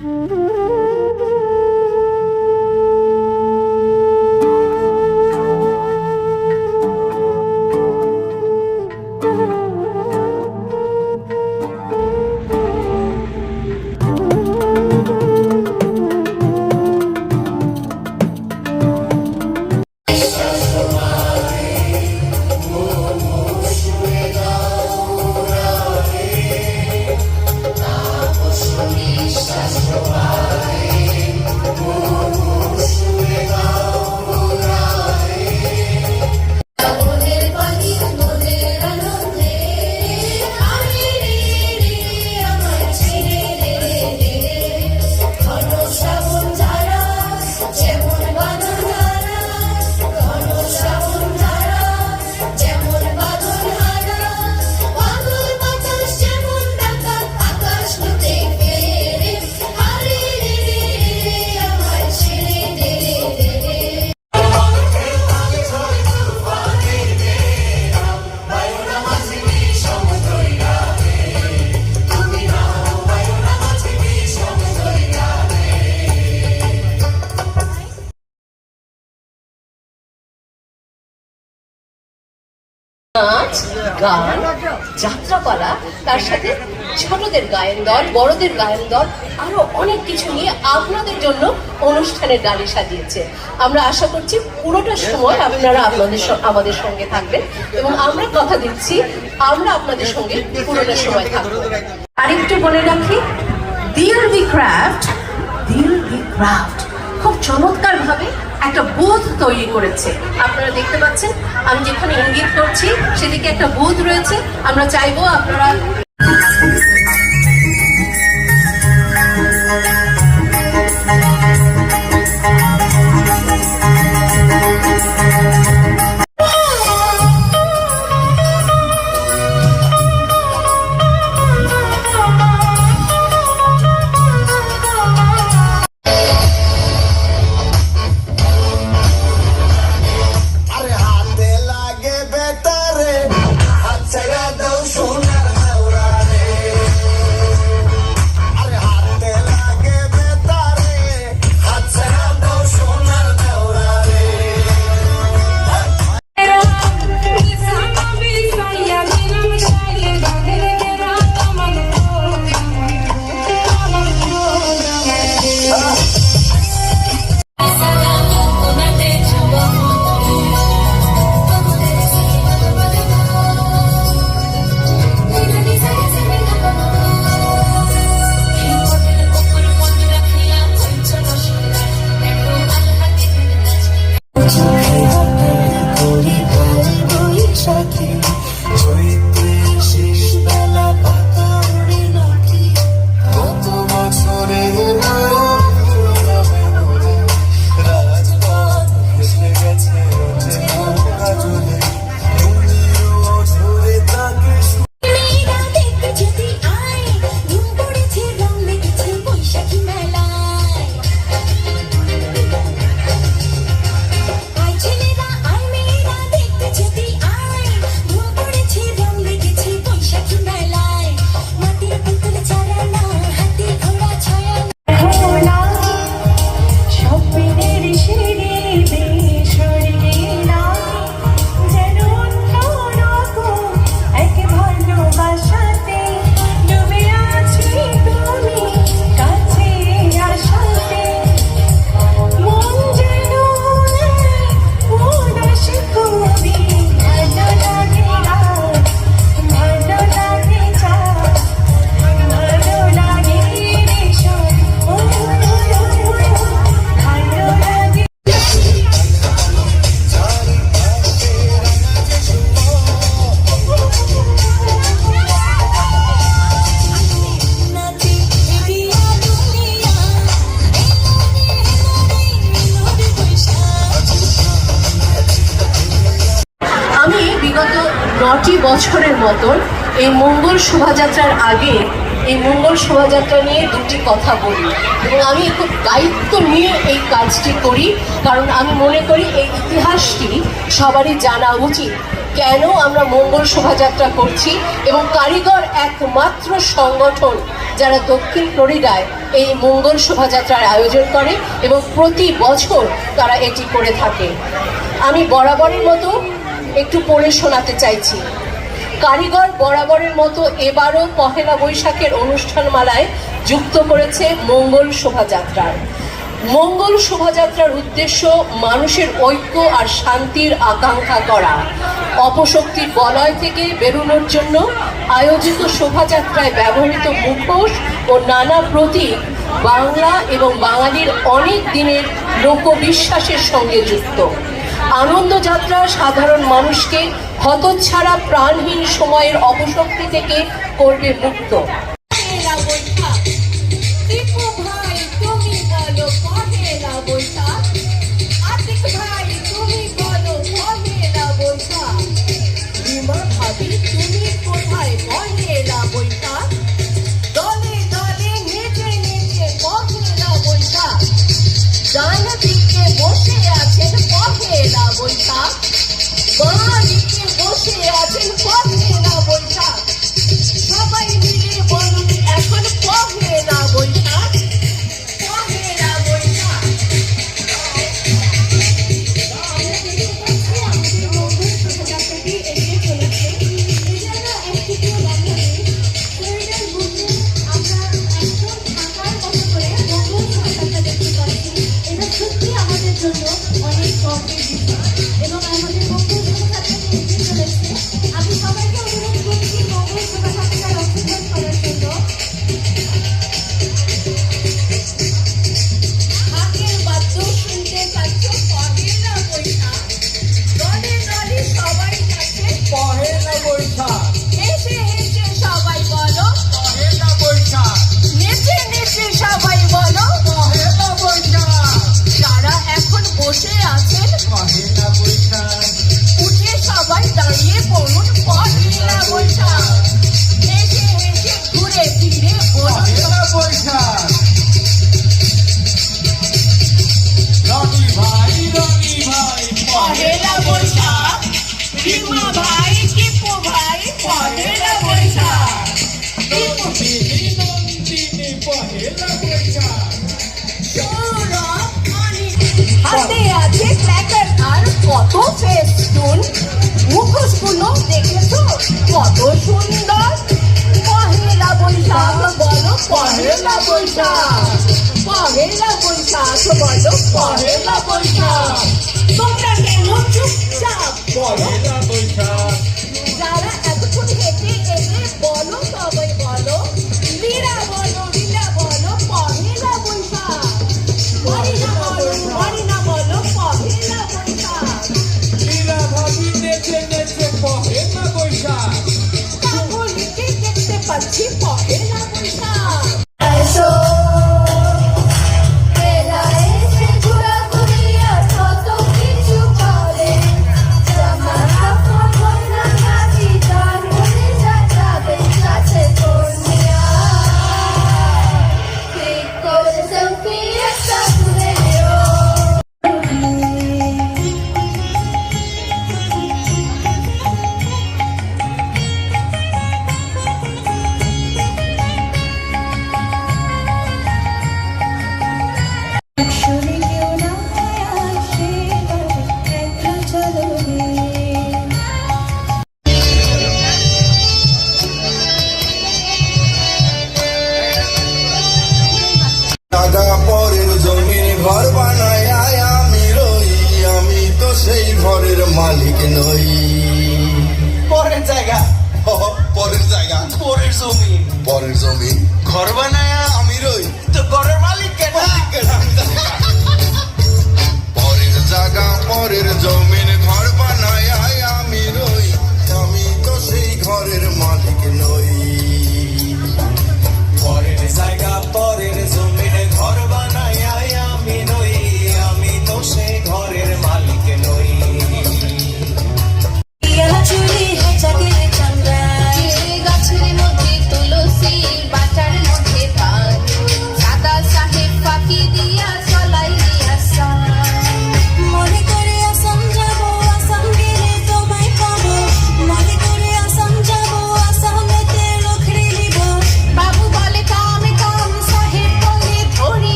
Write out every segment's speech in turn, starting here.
Mm-hmm. গান যাত্রা করা তার সাথে ছোটদের গায়ন দল, বড়দের গায়ন দল আরও অনেক কিছু নিয়ে আপনাদের জন্য অনুষ্ঠানের ডালি সাজিয়েছে। আমরা আশা করছি পুরোটা সময় আপনারা আপনাদের আমাদের সঙ্গে থাকবেন এবং আমরা কথা দিচ্ছি, আমরা আপনাদের সঙ্গে পুরোটা সময় থাকব। আরেকটু বলে রাখি Dil B craft Dil B craft খুব চমৎকারভাবে একটা বোধ তৈরি করেছে। আপনারা দেখতে পাচ্ছেন, আমি যেখানে ইঙ্গিত করছি, সেদিকে একটা বোধ রয়েছে। আমরা চাইব আপনারা এই মঙ্গল শোভাযাত্রা নিয়ে দুটি কথা বলি। এবং আমি খুব দায়িত্ব নিয়ে এই কাজটি করি, কারণ আমি মনে করি এই ইতিহাসটি সবারই জানা উচিত কেন আমরা মঙ্গল শোভাযাত্রা করছি এবং কারিগর একমাত্র সংগঠন যারা দক্ষিণ ফ্লোরিডায় এই মঙ্গল শোভাযাত্রার আয়োজন করে এবং প্রতি বছর তারা এটি করে থাকে। আমি বরাবরের মতো একটু পড়ে শোনাতে চাইছি। কারিগর বরাবরের মতো এবারও পহেলা বৈশাখের অনুষ্ঠানমালায় যুক্ত করেছে মঙ্গল শোভাযাত্রার। মঙ্গল শোভাযাত্রার উদ্দেশ্য মানুষের ঐক্য আর শান্তির আকাঙ্ক্ষা করা। অপশক্তির বলয় থেকে বেরোনোর জন্য আয়োজিত শোভাযাত্রায় ব্যবহৃত মুখোশ ও নানা প্রতীক বাংলা এবং বাঙালির অনেক দিনের লোকবিশ্বাসের সঙ্গে যুক্ত। আনন্দযাত্রা সাধারণ মানুষকে হতচ্ছাড়া প্রাণহীন সময়ের অপশক্তি থেকে করবে মুক্ত। পহেলা বৈশাখ টিপু ভাই তুমি বলো বৈশাখ। হাতে আছে প্ল্যাকার আর কত ফেস্টুন মুখোশগুলো দেখেছ? কত সুন্দর! পহেলা বৈশাখ বলো পহেলা বৈশাখ। পহেলা বৈশাখ বলো পহেলা বৈশাখ। তোমরা কেন চুপচাপ? পহেলা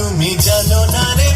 তুমি জানো না রে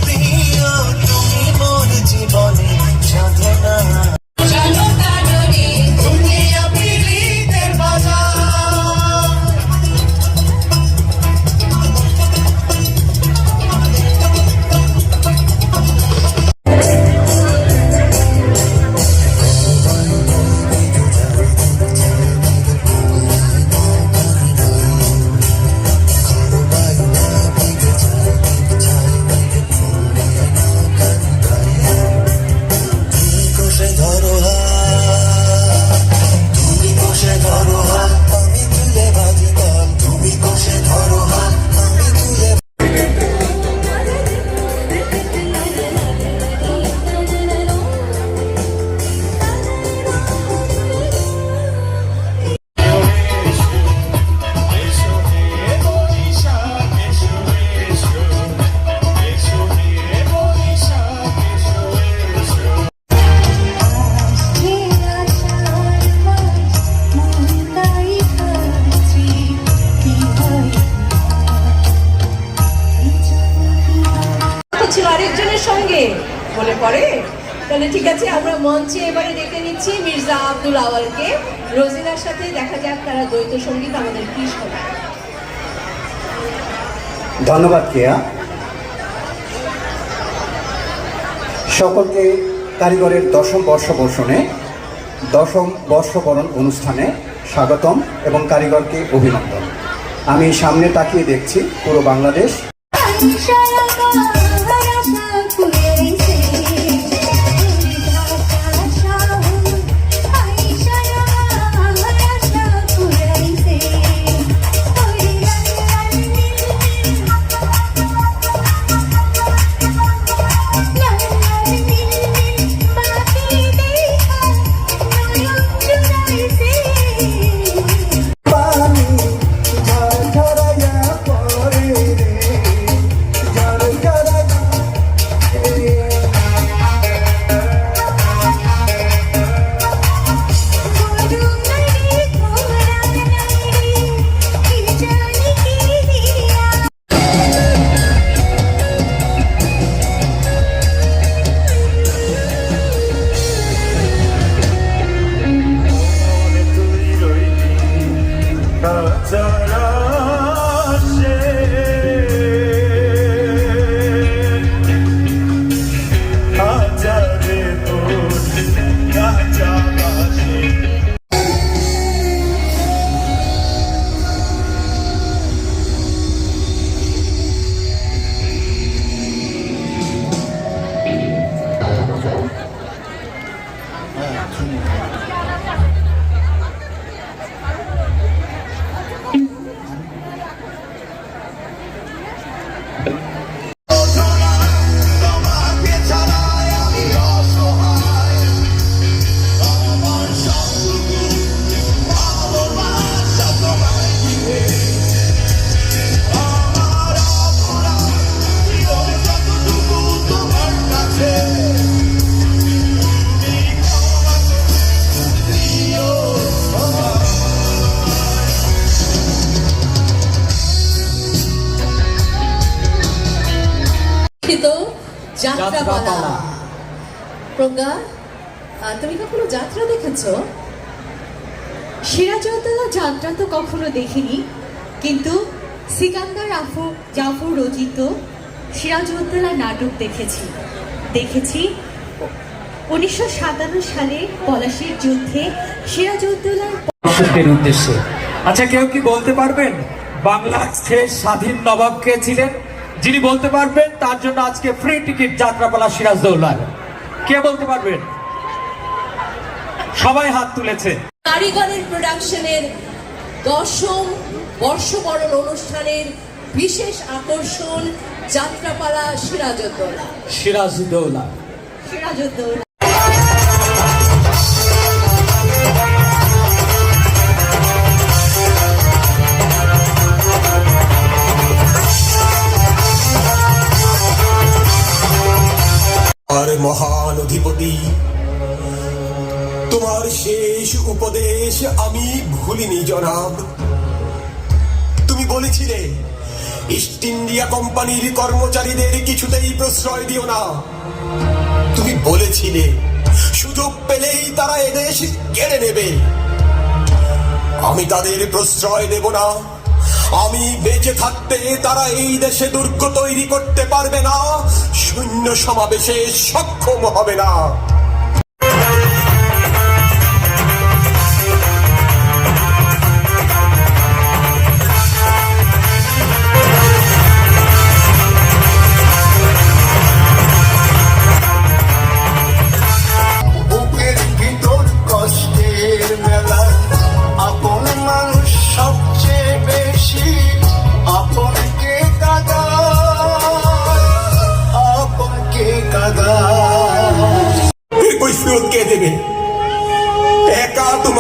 মঞ্চে এবারে ডেকে নিচ্ছি মির্জা আব্দুল আওয়ালকে। রোজিনার সাথে দেখা যাক তারা দ্বৈত সংগীত আমাদের কি শোনায়। ধন্যবাদ কেয়া সকলকে কারিগরের দশম বর্ষবর্ষণে দশম বর্ষবরণ অনুষ্ঠানে স্বাগতম এবং কারিগরকে অভিনন্দন। আমি সামনে তাকিয়ে দেখছি পুরো বাংলাদেশ। যাত্রাপালা প্রজ্ঞা তুমি কখনো যাত্রা দেখেছ? সিরাজউদ্দৌলা যাত্রা তো কখনো দেখিনি, কিন্তু সিকান্দার আফু, জাফর রচিত সিরাজউদ্দৌলা নাটক দেখেছি। দেখেছি উনিশশো সাতান্ন সালে পলাশির যুদ্ধে সিরাজউদ্দৌলার উদ্দেশ্যে। আচ্ছা কেউ কি বলতে পারবেন? বাংলার শেষ স্বাধীন নবাব কে ছিলেন যিনি বলতে পারবেন তার জন্য আজকে ফ্রি টিকিট যাত্রাপালা সিরাজদৌল্লার কে বলতে পারবেন? সবাই হাত তুলেছে। কারিগরের প্রোডাকশনের দশম বর্ষবরণ অনুষ্ঠানের বিশেষ আকর্ষণ যাত্রাপালা সিরাজউদ্দৌলা সিরাজদৌলা সিরাজউদ্দৌলা আর মহান অধিপতি। তোমার শেষ উপদেশ আমি ভুলিনি, জনাব। তুমি বলেছিলে ইস্ট ইন্ডিয়া কোম্পানির কর্মচারীদের কিছুতেই প্রশ্রয় দিও না। তুমি বলেছিলে, সুযোগ পেলেই তারা এদেশ কেড়ে নেবে। আমি তাদের প্রশ্রয় দেব না। আমি বেঁচে থাকতে তারা এই দেশে দুর্গ তৈরি করতে পারবে না। শূন্য সমাবেশে সক্ষম হবে না।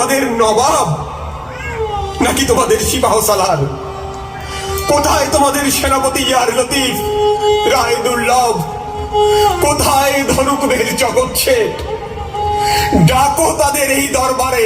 তোমাদের নবাব? নাকি তোমাদের সিপাহ সালার কোথায় তোমাদের সেনাপতি ইয়ার লতিফ, রায় দুর্লভ? কোথায় ধনুকদের জগৎ ডাকো তাদের এই দরবারে।